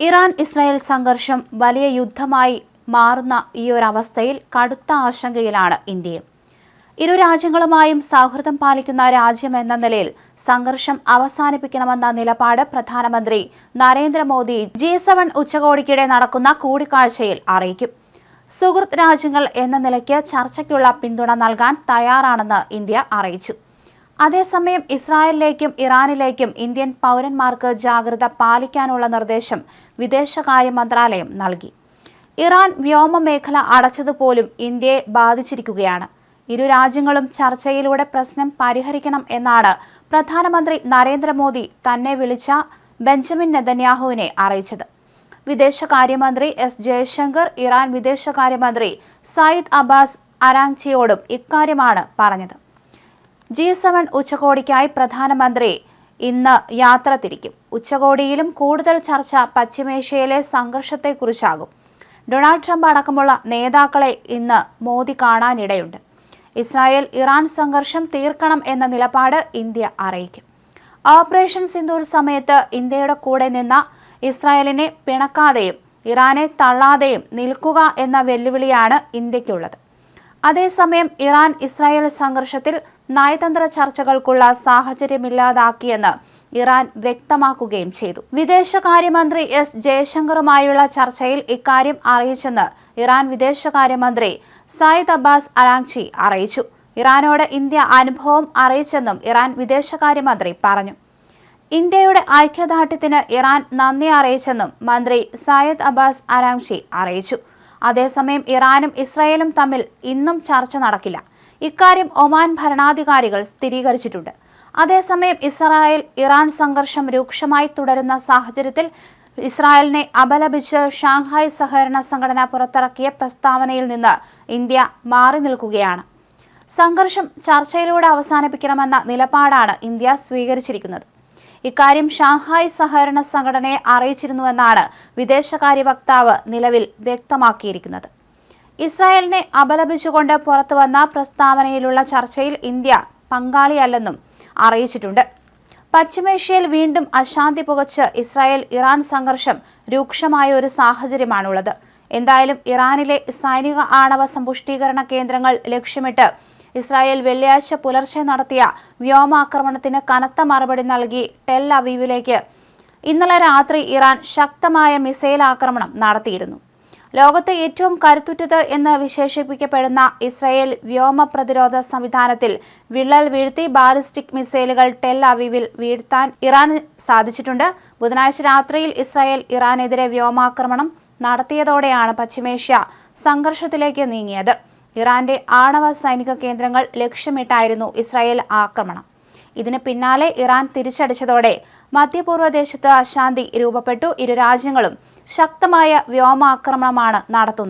Iran Israel സംഘർഷം വലിയ യുദ്ധമായി മാറുന്ന ഈ അവസ്ഥയിൽ കടുത്ത ആശങ്കയിലാണ് ഇന്ത്യയും. ഇരു രാജ്യങ്ങളുമായും സൗഹൃദം പാലിക്കുന്ന രാജ്യം എന്ന നിലയിൽ സംഘർഷം അവസാനിപ്പിക്കണമെന്ന നിലപാട് പ്രധാനമന്ത്രി നരേന്ദ്രമോദി ജി സെവൻ ഉച്ചകോടിക്കിടെ നടക്കുന്ന കൂടിക്കാഴ്ചയിൽ അറിയിക്കും. സുഹൃത്ത് രാജ്യങ്ങൾ എന്ന നിലയ്ക്ക് ചർച്ചയ്ക്കുള്ള പിന്തുണ നൽകാൻ തയ്യാറാണെന്ന് ഇന്ത്യ അറിയിച്ചു. അതേസമയം ഇസ്രായേലിലേക്കും ഇറാനിലേക്കും ഇന്ത്യൻ പൗരന്മാർക്ക് ജാഗ്രത പാലിക്കാനുള്ള നിർദ്ദേശം വിദേശകാര്യ മന്ത്രാലയം നൽകി. ഇറാൻ വ്യോമ മേഖല അടച്ചതുപോലും ഇന്ത്യയെ ബാധിച്ചിരിക്കുകയാണ്. ഇരു രാജ്യങ്ങളും ചർച്ചയിലൂടെ പ്രശ്നം പരിഹരിക്കണം എന്നാണ് പ്രധാനമന്ത്രി നരേന്ദ്രമോദി തന്നെ വിളിച്ച ബെഞ്ചമിൻ നെതന്യാഹുവിനെ അറിയിച്ചത്. വിദേശകാര്യമന്ത്രി എസ് ജയശങ്കർ ഇറാൻ വിദേശകാര്യമന്ത്രി സയ്യിദ് അബ്ബാസ് അരാങ്ചിയോടും ഇക്കാര്യമാണ് പറഞ്ഞത്. ജി സെവൻ ഉച്ചകോടിക്കായി പ്രധാനമന്ത്രി ഇന്ന് യാത്ര തിരിക്കും ഉച്ചകോടിയിലും കൂടുതൽ ചർച്ച പശ്ചിമേഷ്യയിലെ സംഘർഷത്തെക്കുറിച്ചാകും. ഡൊണാൾഡ് ട്രംപ് അടക്കമുള്ള നേതാക്കളെ ഇന്ന് മോദി കാണാനിടയുണ്ട്. ഇസ്രായേൽ ഇറാൻ സംഘർഷം തീർക്കണം എന്ന നിലപാട് ഇന്ത്യ അറിയിക്കും. ഓപ്പറേഷൻ സിന്ദൂർ സമയത്ത് ഇന്ത്യയുടെ കൂടെ നിന്ന ഇസ്രായേലിനെ പിണക്കാതെയും ഇറാനെ തള്ളാതെയും നിൽക്കുക എന്ന വെല്ലുവിളിയാണ് ഇന്ത്യക്കുള്ളത് അതേസമയം ഇറാൻ ഇസ്രായേൽ സംഘർഷത്തിൽ നയതന്ത്ര ചർച്ചകൾക്കുള്ള സാഹചര്യമില്ലാതാക്കിയെന്ന് ഇറാൻ വ്യക്തമാക്കുകയും ചെയ്തു. വിദേശകാര്യമന്ത്രി എസ് ജയശങ്കറുമായുള്ള ചർച്ചയിൽ ഇക്കാര്യം അറിയിച്ചെന്ന് ഇറാൻ വിദേശകാര്യമന്ത്രി സയ്യിദ് അബ്ബാസ് അലാങ്ചി അറിയിച്ചു. ഇറാനോട് ഇന്ത്യ അനുഭവം അറിയിച്ചെന്നും ഇറാൻ വിദേശകാര്യമന്ത്രി പറഞ്ഞു. ഇന്ത്യയുടെ ഐക്യദാർഢ്യത്തിന് ഇറാൻ നന്ദി അറിയിച്ചെന്നും മന്ത്രി സയ്യിദ് അബ്ബാസ് അരാംഷി അറിയിച്ചു. അതേസമയം ഇറാനും ഇസ്രായേലും തമ്മിൽ ഇന്നും ചർച്ച നടക്കില്ല. ഇക്കാര്യം ഒമാൻ ഭരണാധികാരികൾ സ്ഥിരീകരിച്ചിട്ടുണ്ട്. അതേസമയം ഇസ്രായേൽ ഇറാൻ സംഘർഷം രൂക്ഷമായി തുടരുന്ന സാഹചര്യത്തിൽ ഇസ്രായേലിനെ അപലപിച്ച് ഷാങ്ഹായ് സഹകരണ സംഘടന പുറത്തിറക്കിയ പ്രസ്താവനയിൽ നിന്ന് ഇന്ത്യ മാറി നിൽക്കുകയാണ്. സംഘർഷം ചർച്ചയിലൂടെ അവസാനിപ്പിക്കണമെന്ന നിലപാടാണ് ഇന്ത്യ സ്വീകരിച്ചിരിക്കുന്നത്. ഇക്കാര്യം ഷാങ്ഹായ് സഹകരണ സംഘടനയെ അറിയിച്ചിരുന്നുവെന്നാണ് വിദേശകാര്യ വക്താവ് നിലവിൽ വ്യക്തമാക്കിയിരിക്കുന്നത്. ഇസ്രായേലിനെ അപലപിച്ചുകൊണ്ട് പുറത്തുവന്ന പ്രസ്താവനയിലുള്ള ചർച്ചയിൽ ഇന്ത്യ പങ്കാളിയല്ലെന്നും അറിയിച്ചിട്ടുണ്ട്. പശ്ചിമേഷ്യയിൽ വീണ്ടും അശാന്തി പുകച്ച് ഇസ്രായേൽ ഇറാൻ സംഘർഷം രൂക്ഷമായ ഒരു സാഹചര്യമാണുള്ളത്. എന്തായാലും ഇറാനിലെ സൈനിക ആണവ സമ്പുഷ്ടീകരണ കേന്ദ്രങ്ങൾ ലക്ഷ്യമിട്ട് ഇസ്രായേൽ വെള്ളിയാഴ്ച പുലർച്ചെ നടത്തിയ വ്യോമാക്രമണത്തിന് കനത്ത മറുപടി നൽകി ടെൽ അവീവിലേക്ക്. ഇന്നലെ രാത്രി ഇറാൻ ശക്തമായ മിസൈൽ ആക്രമണം നടത്തിയിരുന്നു. ലോകത്തെ ഏറ്റവും കരുത്തുറ്റത് എന്ന് വിശേഷിപ്പിക്കപ്പെടുന്ന ഇസ്രായേൽ വ്യോമ പ്രതിരോധ സംവിധാനത്തിൽ വിള്ളൽ വീഴ്ത്തി ബാലിസ്റ്റിക് മിസൈലുകൾ ടെൽ അവീവിൽ വീഴ്ത്താൻ ഇറാന് സാധിച്ചിട്ടുണ്ട്. ബുധനാഴ്ച രാത്രിയിൽ ഇസ്രായേൽ ഇറാനെതിരെ വ്യോമാക്രമണം നടത്തിയതോടെയാണ് പശ്ചിമേഷ്യ സംഘർഷത്തിലേക്ക് നീങ്ങിയത്. ഇറാന്റെ ആണവ സൈനിക കേന്ദ്രങ്ങൾ ലക്ഷ്യമിട്ടായിരുന്നു ഇസ്രായേൽ ആക്രമണം. ഇതിന് പിന്നാലെ ഇറാൻ തിരിച്ചടിച്ചതോടെ മധ്യപൂർവ ദേശത്ത് അശാന്തി രൂപപ്പെട്ടു. ഇരു രാജ്യങ്ങളും ശക്തമായ വ്യോമാക്രമണമാണ് നടത്തുന്നത്.